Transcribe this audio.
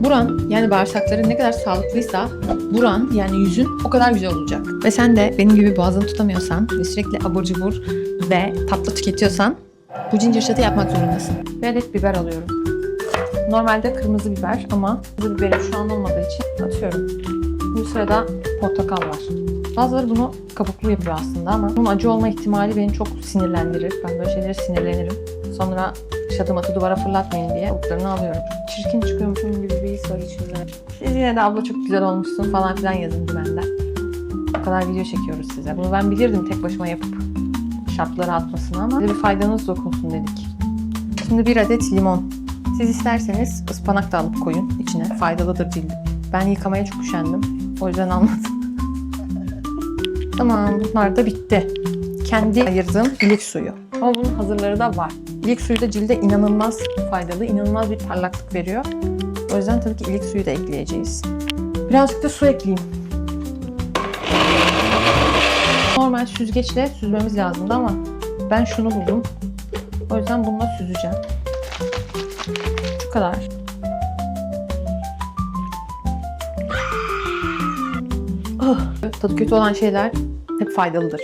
Buran yani bağırsakların ne kadar sağlıklıysa buran yani yüzün o kadar güzel olacak. Ve sen de benim gibi boğazını tutamıyorsan ve sürekli abur cubur ve tatlı tüketiyorsan bu ginger shot'ı yapmak zorundasın. Bir adet biber alıyorum. Normalde kırmızı biber ama kırmızı biberim şu an olmadığı için atıyorum. Bu sırada portakal var. Bazıları bunu kabuklu yapıyor aslında ama bunun acı olma ihtimali beni çok sinirlendirir. Ben böyle şeylere sinirlenirim. Sonra şatı matı duvara fırlatmayın diye kabuklarını alıyorum. Çirkin çıkıyormuşum gibi bir his var içimde. Siz yine de abla çok güzel olmuşsun falan filan yazın dümenden. O kadar video çekiyoruz size. Bunu ben bilirdim tek başıma yapıp şapları atmasını ama size bir faydanız dokunsun dedik. Şimdi bir adet limon. Siz isterseniz ıspanak da alıp koyun içine. Faydalıdır cildi. Ben yıkamaya çok üşendim. O yüzden almadım. Tamam bunlar da bitti. Kendi ayırdığım ilik suyu. Ama bunun hazırları da var. İlik suyu da cilde inanılmaz faydalı, inanılmaz bir parlaklık veriyor. O yüzden tabii ki ilik suyu da ekleyeceğiz. Birazcık da su ekleyeyim. Normal süzgeçle süzmemiz lazımdı ama ben şunu buldum. O yüzden bununla süzeceğim. Şu kadar. Ah, tadı kötü olan şeyler hep faydalıdır.